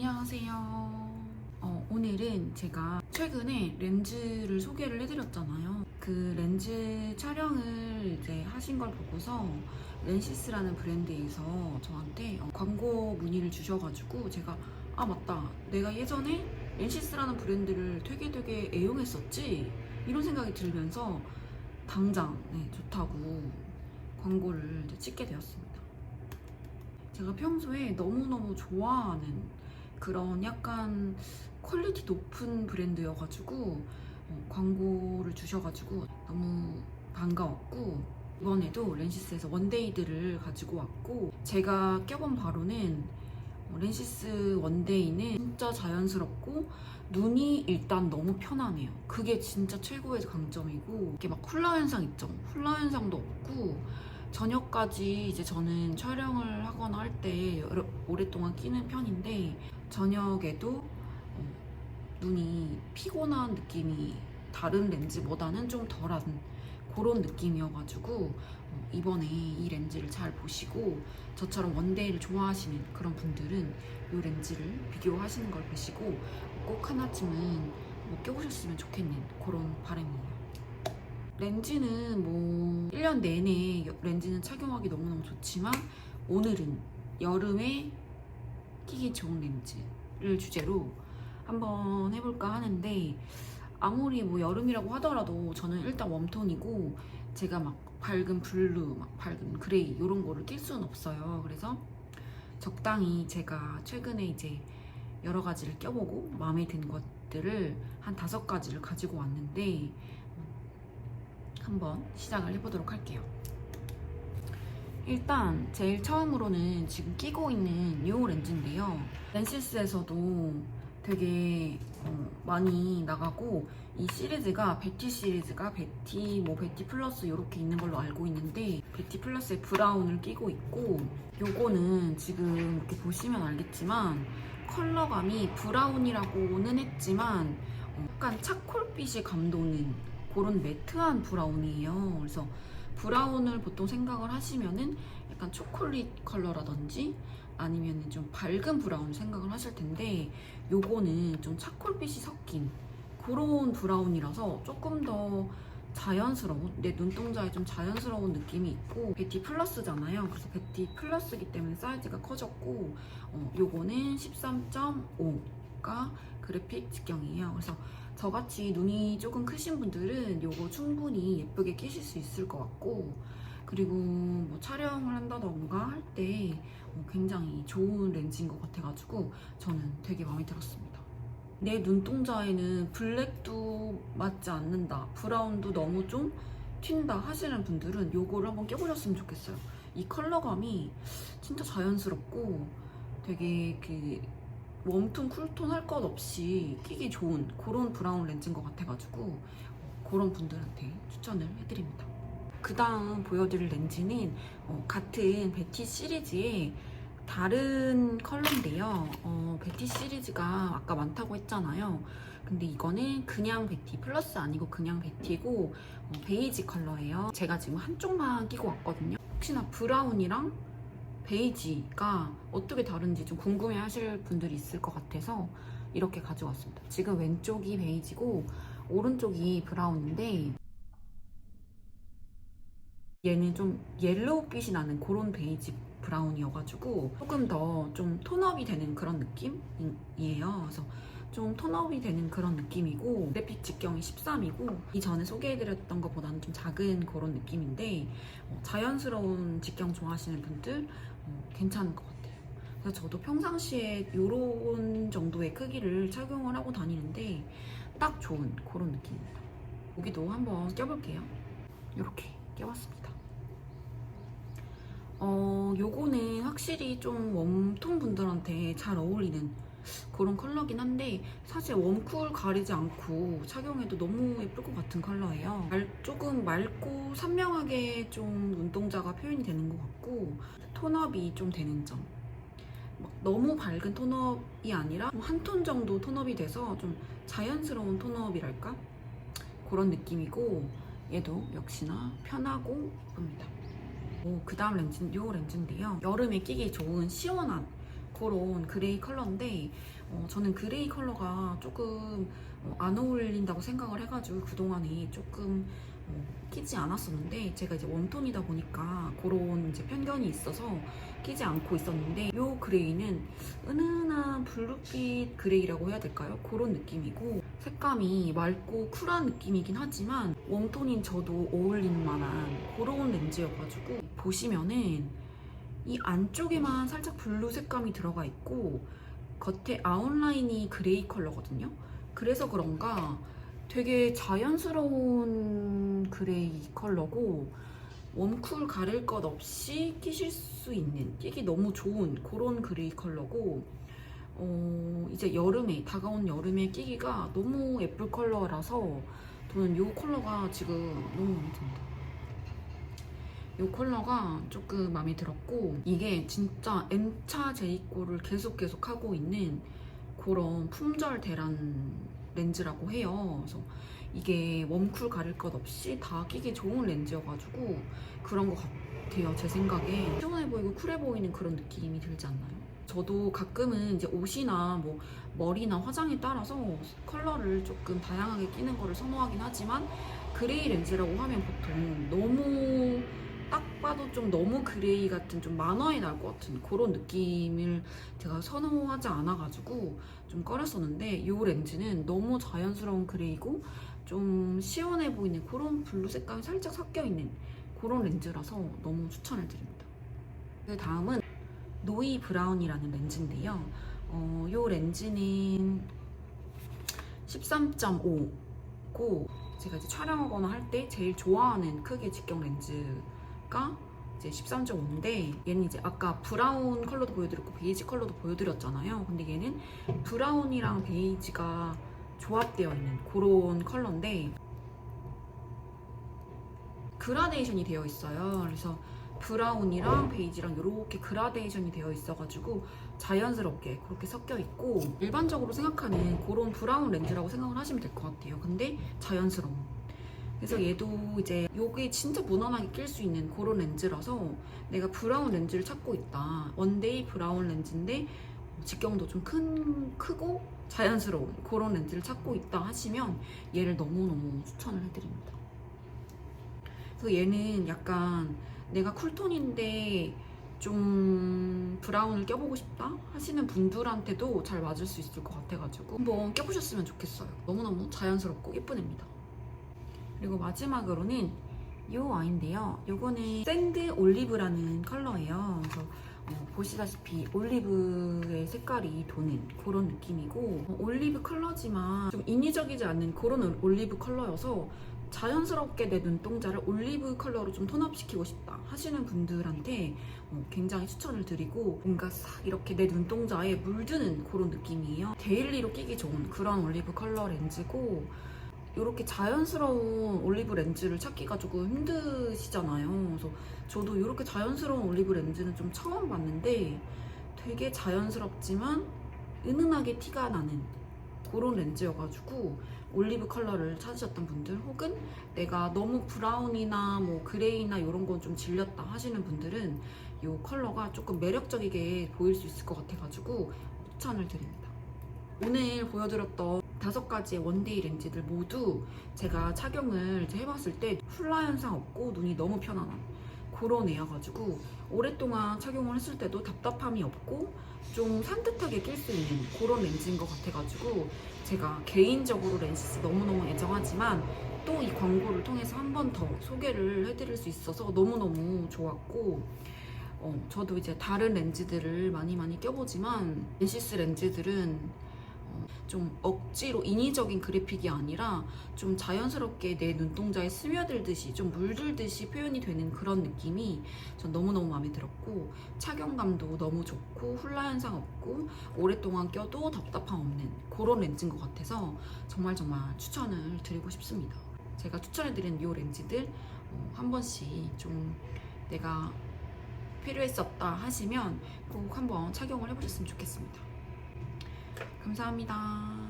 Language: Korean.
안녕하세요. 어, 오늘은 제가 최근에 렌즈를 소개를 해드렸잖아요. 그 렌즈 촬영을 이제 하신 걸 보고서 렌시스라는 브랜드에서 저한테 어, 광고 문의를 주셔가지고 제가 아 맞다 내가 예전에 렌시스라는 브랜드를 되게 되게 애용했었지 이런 생각이 들면서 당장 네, 좋다고 광고를 찍게 되었습니다. 제가 평소에 너무너무 좋아하는 그런 약간 퀄리티 높은 브랜드여가지고 어, 광고를 주셔가지고 너무 반가웠고 이번에도 렌시스에서 원데이들을 가지고 왔고 제가 껴본 바로는 어, 렌시스 원데이는 진짜 자연스럽고 눈이 일단 너무 편안해요. 그게 진짜 최고의 강점이고 이게 막 훌라 현상 있죠. 훌라 현상도 없고 저녁까지 이제 저는 촬영을 하거나 할 때 오랫동안 끼는 편인데 저녁에도 어, 눈이 피곤한 느낌이 다른 렌즈보다는 좀 덜한 그런 느낌이어가지고 어, 이번에 이 렌즈를 잘 보시고 저처럼 원데이를 좋아하시는 그런 분들은 이 렌즈를 비교하시는 걸 보시고 꼭 하나쯤은 뭐 껴보셨으면 좋겠는 그런 바람이에요. 렌즈는 뭐 1년 내내 여- 렌즈는 착용하기 너무너무 좋지만 오늘은 여름에 끼기 좋은 렌즈를 주제로 한번 해볼까 하는데 아무리 뭐 여름이라고 하더라도 저는 일단 웜톤이고 제가 막 밝은 블루, 막 밝은 그레이 이런 거를 낄 수는 없어요. 그래서 적당히 제가 최근에 이제 여러 가지를 껴보고 마음에 든 것들을 한 다섯 가지를 가지고 왔는데 한번 시작을 해보도록 할게요. 일단 제일 처음으로는 지금 끼고 있는 이 렌즈인데요. 렌시스에서도 되게 어, 많이 나가고 이 시리즈가 베티 시리즈가 베티 뭐 베티 플러스 이렇게 있는 걸로 알고 있는데 베티 플러스의 브라운을 끼고 있고 요거는 지금 이렇게 보시면 알겠지만 컬러감이 브라운이라고는 했지만 어, 약간 차콜빛이 감도는 그런 매트한 브라운이에요. 그래서 브라운을 보통 생각을 하시면은 약간 초콜릿 컬러라든지 아니면 좀 밝은 브라운 생각을 하실 텐데 요거는 좀 차콜빛이 섞인 그런 브라운이라서 조금 더 자연스러운 내 눈동자에 좀 자연스러운 느낌이 있고 베티 플러스잖아요 그래서 베티 플러스기 때문에 사이즈가 커졌고 어, 요거는 13.5가 그래픽 직경이에요 그래서 저같이 눈이 조금 크신 분들은 요거 충분히 예쁘게 끼실 수 있을 것 같고 그리고 뭐 촬영을 한다던가 할 때 굉장히 좋은 렌즈인 것 같아가지고 저는 되게 마음에 들었습니다. 내 눈동자에는 블랙도 맞지 않는다, 브라운도 너무 좀 튄다 하시는 분들은 요거를 한번 껴보셨으면 좋겠어요. 이 컬러감이 진짜 자연스럽고 되게 그 웜톤, 쿨톤 할 것 없이 끼기 좋은 그런 브라운 렌즈인 것 같아가지고 그런 분들한테 추천을 해드립니다. 그 다음 보여드릴 렌즈는 어, 같은 베티 시리즈의 다른 컬러인데요. 어, 베티 시리즈가 아까 많다고 했잖아요. 근데 이거는 그냥 베티 플러스 아니고 그냥 베티고 어, 베이지 컬러예요. 제가 지금 한쪽만 끼고 왔거든요. 혹시나 브라운이랑 베이지가 어떻게 다른지 좀 궁금해 하실 분들이 있을 것 같아서 이렇게 가져왔습니다. 지금 왼쪽이 베이지고 오른쪽이 브라운인데 얘는 좀 옐로우빛이 나는 그런 베이지 브라운이어가지고 조금 더 좀 톤업이 되는 그런 느낌이에요. 그래서 좀 톤업이 되는 그런 느낌이고 그래픽 직경이 13이고 이전에 소개해드렸던 것보다는 좀 작은 그런 느낌인데 어, 자연스러운 직경 좋아하시는 분들 어, 괜찮은 것 같아요. 그래서 저도 평상시에 이런 정도의 크기를 착용을 하고 다니는데 딱 좋은 그런 느낌입니다. 여기도 한번 껴볼게요. 이렇게 껴봤습니다. 어, 요거는 확실히 좀 웜톤 분들한테 잘 어울리는 그런 컬러긴 한데 사실 웜쿨 가리지 않고 착용해도 너무 예쁠 것 같은 컬러예요. 말- 조금 맑고 선명하게 좀 눈동자가 표현이 되는 것 같고 톤업이 좀 되는 점. 막 너무 밝은 톤업이 아니라 한 톤 정도 톤업이 돼서 좀 자연스러운 톤업이랄까? 그런 느낌이고 얘도 역시나 편하고 예쁩니다. 그 다음 렌즈는 이 렌즈인데요. 여름에 끼기 좋은 시원한 그런 그레이 컬러인데 어, 저는 그레이 컬러가 조금 어, 안 어울린다고 생각을 해가지고 그동안에 조금 어, 끼지 않았었는데 제가 이제 웜톤이다 보니까 그런 이제 편견이 있어서 끼지 않고 있었는데 이 그레이는 은은한 블루빛 그레이라고 해야 될까요? 그런 느낌이고 색감이 맑고 쿨한 느낌이긴 하지만 웜톤인 저도 어울릴 만한 그런 렌즈여가지고 보시면은 이 안쪽에만 살짝 블루 색감이 들어가 있고 겉에 아웃라인이 그레이 컬러거든요. 그래서 그런가 되게 자연스러운 그레이 컬러고 웜쿨 가릴 것 없이 끼실 수 있는 끼기 너무 좋은 그런 그레이 컬러고 어, 이제 여름에 다가온 여름에 끼기가 너무 예쁠 컬러라서 저는 이 컬러가 지금 너무 마음에 듭니다. 이 컬러가 조금 마음에 들었고 이게 진짜 M차 제이코를 계속 계속 하고 있는 그런 품절 대란 렌즈라고 해요. 그래서 이게 웜쿨 가릴 것 없이 다 끼기 좋은 렌즈여가지고 그런 것 같아요. 제 생각에 시원해 보이고 쿨해 보이는 그런 느낌이 들지 않나요? 저도 가끔은 이제 옷이나 뭐 머리나 화장에 따라서 컬러를 조금 다양하게 끼는 거를 선호하긴 하지만 그레이 렌즈라고 하면 보통 너무 딱 봐도 좀 너무 그레이 같은 좀 만화에 나올 것 같은 그런 느낌을 제가 선호하지 않아가지고 좀 꺼렸었는데 이 렌즈는 너무 자연스러운 그레이고 좀 시원해 보이는 그런 블루 색감이 살짝 섞여 있는 그런 렌즈라서 너무 추천을 드립니다. 그 다음은 노이 브라운이라는 렌즈인데요. 어, 이 렌즈는 13.5고 제가 이제 촬영하거나 할 때 제일 좋아하는 크기 직경 렌즈 가 이제 13.5인데 얘는 이제 아까 브라운 컬러도 보여드렸고 베이지 컬러도 보여드렸잖아요. 근데 얘는 브라운이랑 베이지가 조합되어 있는 그런 컬러인데 그라데이션이 되어 있어요. 그래서 브라운이랑 베이지랑 이렇게 그라데이션이 되어 있어가지고 자연스럽게 그렇게 섞여 있고 일반적으로 생각하는 그런 브라운 렌즈라고 생각을 하시면 될 것 같아요. 근데 자연스러운. 그래서 얘도 이제 여기 진짜 무난하게 낄 수 있는 그런 렌즈라서 내가 브라운 렌즈를 찾고 있다. 원데이 브라운 렌즈인데 직경도 좀 큰, 크고 자연스러운 그런 렌즈를 찾고 있다 하시면 얘를 너무너무 추천을 해드립니다. 그래서 얘는 약간 내가 쿨톤인데 좀 브라운을 껴보고 싶다 하시는 분들한테도 잘 맞을 수 있을 것 같아가지고 한번 껴보셨으면 좋겠어요. 너무너무 자연스럽고 예쁜 애입니다. 그리고 마지막으로는 이 아이인데요. 이거는 샌드 올리브라는 컬러예요. 그래서 어, 보시다시피 올리브의 색깔이 도는 그런 느낌이고 어, 올리브 컬러지만 좀 인위적이지 않는 그런 올리브 컬러여서 자연스럽게 내 눈동자를 올리브 컬러로 좀 톤업시키고 싶다 하시는 분들한테 어, 굉장히 추천을 드리고 뭔가 싹 이렇게 내 눈동자에 물드는 그런 느낌이에요. 데일리로 끼기 좋은 그런 올리브 컬러 렌즈고 이렇게 자연스러운 올리브 렌즈를 찾기가 조금 힘드시잖아요. 그래서 저도 이렇게 자연스러운 올리브 렌즈는 좀 처음 봤는데 되게 자연스럽지만 은은하게 티가 나는 그런 렌즈여가지고 올리브 컬러를 찾으셨던 분들 혹은 내가 너무 브라운이나 뭐 그레이나 이런 건 좀 질렸다 하시는 분들은 이 컬러가 조금 매력적이게 보일 수 있을 것 같아가지고 추천을 드립니다. 오늘 보여드렸던 다섯 가지의 원데이 렌즈들 모두 제가 착용을 해봤을 때 훌라 현상 없고 눈이 너무 편안한 그런 애여가지고 오랫동안 착용을 했을 때도 답답함이 없고 좀 산뜻하게 낄 수 있는 그런 렌즈인 것 같아가지고 제가 개인적으로 렌시스 너무너무 애정하지만 또 이 광고를 통해서 한 번 더 소개를 해드릴 수 있어서 너무너무 좋았고 어, 저도 이제 다른 렌즈들을 많이 많이 껴보지만 렌시스 렌즈들은 어, 좀 억지로 인위적인 그래픽이 아니라 좀 자연스럽게 내 눈동자에 스며들듯이 좀 물들듯이 표현이 되는 그런 느낌이 전 너무너무 마음에 들었고 착용감도 너무 좋고 훌라 현상 없고 오랫동안 껴도 답답함 없는 그런 렌즈인 것 같아서 정말 정말 추천을 드리고 싶습니다. 제가 추천해드린 이 렌즈들 어, 한 번씩 좀 내가 필요했었다 하시면 꼭 한번 착용을 해보셨으면 좋겠습니다. 감사합니다.